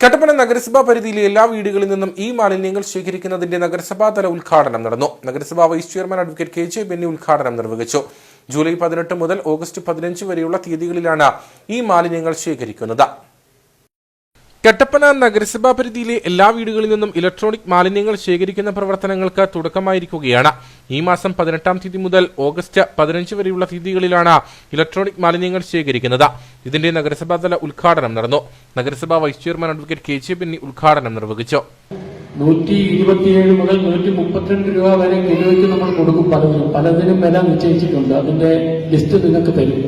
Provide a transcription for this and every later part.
കട്ടപ്പന നഗരസഭാ പരിധിയിലെ എല്ലാ വീടുകളിൽ നിന്നും ഈ മാലിന്യങ്ങൾ ശേഖരിക്കുന്നതിന്റെ നഗരസഭാതല ഉദ്ഘാടനം നടന്നു. നഗരസഭാ vice chairman advocate K J Benny ഉദ്ഘാടനം നിർവഹിച്ചു. ജൂലൈ പതിനെട്ട് മുതൽ ഓഗസ്റ്റ് പതിനഞ്ച് വരെയുള്ള തീയതികളിലാണ് ഈ മാലിന്യങ്ങൾ ശേഖരിക്കുന്നത്. കട്ടപ്പന നഗരസഭാ പരിധിയിലെ എല്ലാ വീടുകളിൽ നിന്നും ഇലക്ട്രോണിക് മാലിന്യങ്ങൾ ശേഖരിക്കുന്ന പ്രവർത്തനങ്ങൾക്ക് തുടക്കമായിരിക്കുകയാണ്. ഈ മാസം പതിനെട്ടാം തീയതി മുതൽ ഓഗസ്റ്റ് പതിനഞ്ച് വരെയുള്ള തീയതികളിലാണ് ഇലക്ട്രോണിക് മാലിന്യങ്ങൾ ശേഖരിക്കുന്നത്. ഇതിന്റെ നഗരസഭാതല ഉദ്ഘാടനം നടന്നു. നഗരസഭാ vice chairman advocate K J Benny ഉദ്ഘാടനം നിർവഹിച്ചു. നൂറ്റി ഇരുപത്തിയേഴ് മുതൽ നൂറ്റി മുപ്പത്തിരണ്ട് രൂപ വരെ കിലോയ്ക്ക് നമ്മൾ കൊടുക്കും പലതിനും. പലതിനും വില നിശ്ചയിച്ചിട്ടുണ്ട്. അതിന്റെ ലിസ്റ്റ് നിങ്ങൾക്ക് തരും.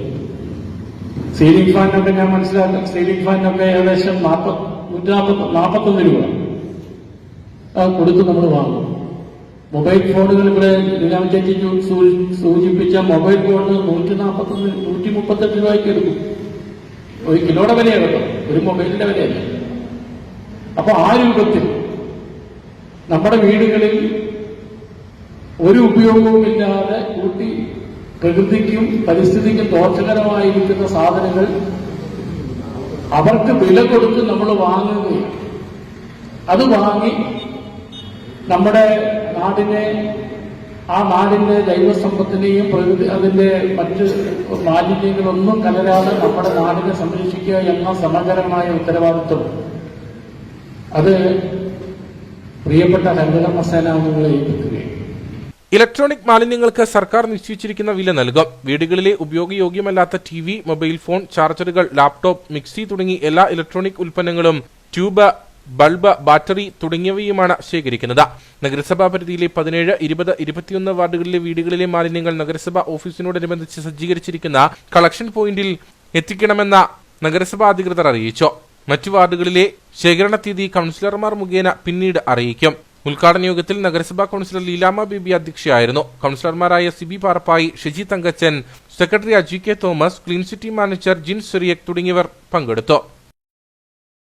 സീലിംഗ് ഫാനൊക്കെ ഞാൻ മനസ്സിലാക്കും. സീലിംഗ് ഫാനൊക്കെ ഏകദേശം നാൽപ്പത് നൂറ്റി നാൽപ്പത്തി നാൽപ്പത്തൊന്ന് രൂപ കൊടുത്ത് നമ്മൾ വാങ്ങും. മൊബൈൽ ഫോണുകൾ ഇവിടെ ലീലാമ ചേച്ചി സൂചിപ്പിച്ച മൊബൈൽ ഫോണ് നൂറ്റി നാൽപ്പത്തൊന്ന് നൂറ്റി മുപ്പത്തെട്ട് രൂപയ്ക്ക് എടുക്കും. ഒരു കിലോയുടെ വിലയാണ് ഒരു മൊബൈലിന്റെ വിലയല്ല. അപ്പൊ ആ രൂപത്തിൽ നമ്മുടെ വീടുകളിൽ ഒരു ഉപയോഗവുമില്ലാതെ കൂട്ടി പ്രകൃതിക്കും പരിസ്ഥിതിക്കും ദോഷകരമായിരിക്കുന്ന സാധനങ്ങൾ അവർക്ക് വില കൊടുത്ത് നമ്മൾ വാങ്ങുകയും അത് വാങ്ങി നമ്മുടെ നാടിനെ ആ നാടിന്റെ ജൈവസമ്പത്തിനെയും പ്രകൃതി അതിന്റെ മറ്റ് മാലിന്യങ്ങളൊന്നും കലരാതെ നമ്മുടെ നാടിനെ സംരക്ഷിക്കുക എന്ന സമഗ്രമായ ഉത്തരവാദിത്വം. അത് പ്രിയപ്പെട്ട ഹരിതകർമ്മ സേനാംഗങ്ങളെ ഏൽപ്പിക്കുകയും ഇലക്ട്രോണിക് മാലിന്യങ്ങൾക്ക് സർക്കാർ നിശ്ചയിച്ചിരിക്കുന്ന വില നൽകും. വീടുകളിലെ ഉപയോഗയോഗ്യമല്ലാത്ത ടി വി മൊബൈൽ ഫോൺ ചാർജറുകൾ ലാപ്ടോപ്പ് മിക്സി തുടങ്ങി എല്ലാ ഇലക്ട്രോണിക് ഉൽപ്പന്നങ്ങളും ട്യൂബ് ബൾബ് ബാറ്ററി തുടങ്ങിയവയുമാണ് ശേഖരിക്കുന്നത്. നഗരസഭാ പരിധിയിലെ പതിനേഴ് ഇരുപത് ഇരുപത്തിയൊന്ന് വാർഡുകളിലെ വീടുകളിലെ മാലിന്യങ്ങൾ നഗരസഭാ ഓഫീസിനോടനുബന്ധിച്ച് സജ്ജീകരിച്ചിരിക്കുന്ന കളക്ഷൻ പോയിന്റിൽ എത്തിക്കണമെന്ന നഗരസഭാ അധികൃതർ അറിയിച്ചു. മറ്റു വാർഡുകളിലെ ശേഖരണ തീയതി കൌൺസിലർമാർ മുഖേന പിന്നീട് അറിയിക്കും. ഉദ്ഘാടന യോഗത്തിൽ നഗരസഭാ കൌൺസിലർ ലീലാമ ബേബി അധ്യക്ഷയായിരുന്നു. കൌൺസിലർമാരായ Sibi Parappayi Shiji Thankachan secretary Aji K Thomas clean city manager Jin Cyriac തുടങ്ങിയവർ പങ്കെടുത്തു.